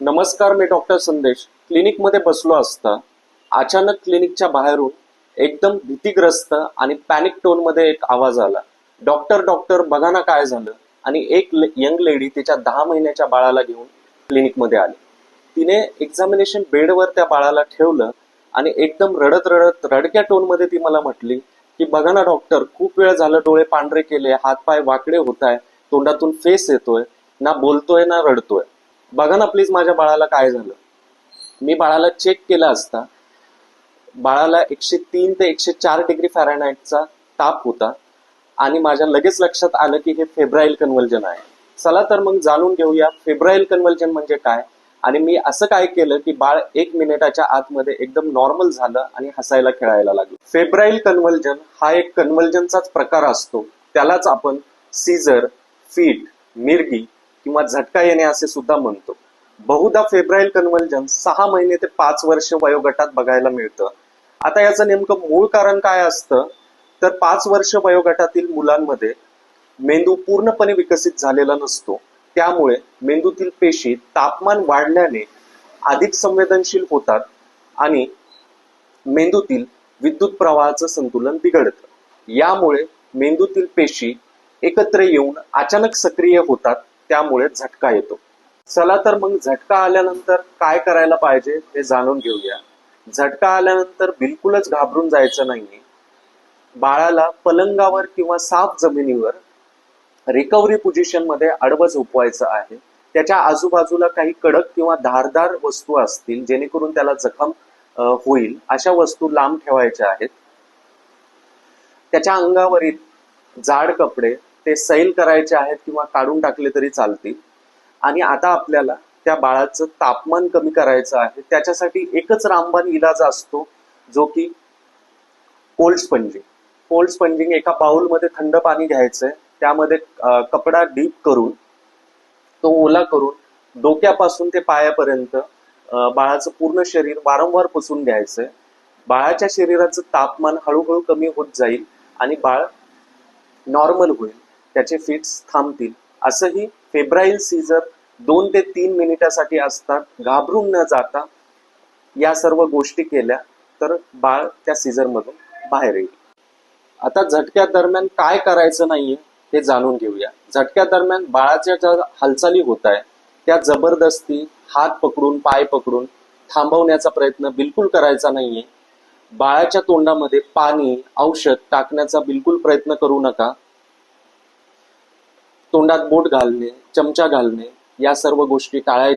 नमस्कार मी डॉक्टर संदेश. क्लिनिकमध्ये बसलो असता अचानक क्लिनिकच्या बाहेरून एकदम भीतीग्रस्त आणि पॅनिक टोनमध्ये एक आवाज आला. डॉक्टर डॉक्टर बघा ना काय झालं. आणि एक यंग लेडी तिच्या दहा महिन्याच्या बाळाला घेऊन क्लिनिकमध्ये आली. तिने एक्झामिनेशन बेडवर त्या बाळाला ठेवलं आणि एकदम रडत रडत रडक्या टोनमध्ये ती मला म्हटली की बघा ना डॉक्टर खूप वेळ झालं डोळे पांढरे केले हातपाय वाकडे होत आहे तोंडातून फेस येतोय ना बोलतोय ना रडतोय. बघा ना प्लीज माझ्या बाळाला काय झालं. मी बाळाला चेक केला असता बाळाला एकशे तीन ते एकशे चार डिग्री फॅरेनहाइटचा ताप होता आणि माझ्या लगेच लक्षात आलं की हे फेब्राईल कन्व्हल्जन आहे. चला तर मग जाणून घेऊया फेब्राईल कन्व्हल्जन म्हणजे काय? आणि मी असं काय केलं की बाळ एक मिनिटाच्या आतमध्ये एकदम नॉर्मल झालं आणि हसायला खेळायला लागलं. फेब्राईल कन्व्हल्जन हा एक कन्व्हल्जनचाच प्रकार असतो. त्यालाच आपण सीझर फीट मिरगी किंवा झटका येणे असे सुद्धा म्हणतो. बहुधा फेब्राईल कन्व्हल्जन सहा महिने ते पाच वर्ष वयोगटात बघायला मिळतं. आता याचं नेमकं मूळ कारण काय असतं? तर पाच वर्ष वयोगटातील मुलांमध्ये मेंदू पूर्णपणे विकसित झालेला नसतो. त्यामुळे मेंदूतील पेशी तापमान वाढल्याने अधिक संवेदनशील होतात आणि मेंदूतील विद्युत प्रवाहाचं संतुलन बिघडतं. यामुळे मेंदूतील पेशी एकत्र येऊन अचानक सक्रिय होतात त्यामुळे झटका येतो. चला तर मग झटका आल्यानंतर काय करायला पाहिजे हे जाणून घेऊया. झटका आल्यानंतर बिलकुलच घाबरून जायचं नाहीये. बाळाला पलंगावर किंवा साफ जमिनीवर रिकव्हरी पोझिशनमध्ये आडवं झोपवायचं आहे. त्याच्या आजूबाजूला काही कडक किंवा धारदार वस्तू असतील जेणेकरून त्याला जखम होईल अशा वस्तू लांब ठेवायच्या आहेत. त्याच्या अंगावरील जाड कपडे ते सैल करायचे आहेत किंवा काढून टाकले तरी चालतील. आणि आता आपल्याला त्या बाळाचं तापमान कमी करायचं आहे. त्याच्यासाठी एकच रामबाण इलाज असतो जो की कोल्ड स्पंजिंग कोल्ड स्पंजिंग एका बाउलमध्ये थंड पाणी घ्यायचंय. त्यामध्ये कपडा डीप करून तो ओला करून डोक्यापासून ते पायापर्यंत बाळाचं पूर्ण शरीर वारंवार पुसून घ्यायचंय. बाळाच्या शरीराचं तापमान हळूहळू कमी होत जाईल आणि बाळ नॉर्मल होईल. त्याचे फिट्स थांबतील. असंही फेब्राईल सीझर दोन ते तीन मिनिटासाठी असतात. घाबरून न जाता या सर्व गोष्टी केल्या तर बाळ त्या सीझर मधून बाहेर येईल. आता झटक्या दरम्यान काय करायचं नाहीये हे जाणून घेऊया. झटक्या दरम्यान बाळाच्या ज्या हालचाली होत आहे त्या जबरदस्ती हात पकडून पाय पकडून थांबवण्याचा प्रयत्न बिलकुल करायचा नाहीये. बाळाच्या तोंडामध्ये पाणी औषध टाकण्याचा बिलकुल प्रयत्न करू नका. तोंडात बोट घालणे चमचा घालणे या सर्व गोष्टी टाळायच्या.